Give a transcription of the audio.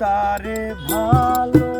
তারে ভালো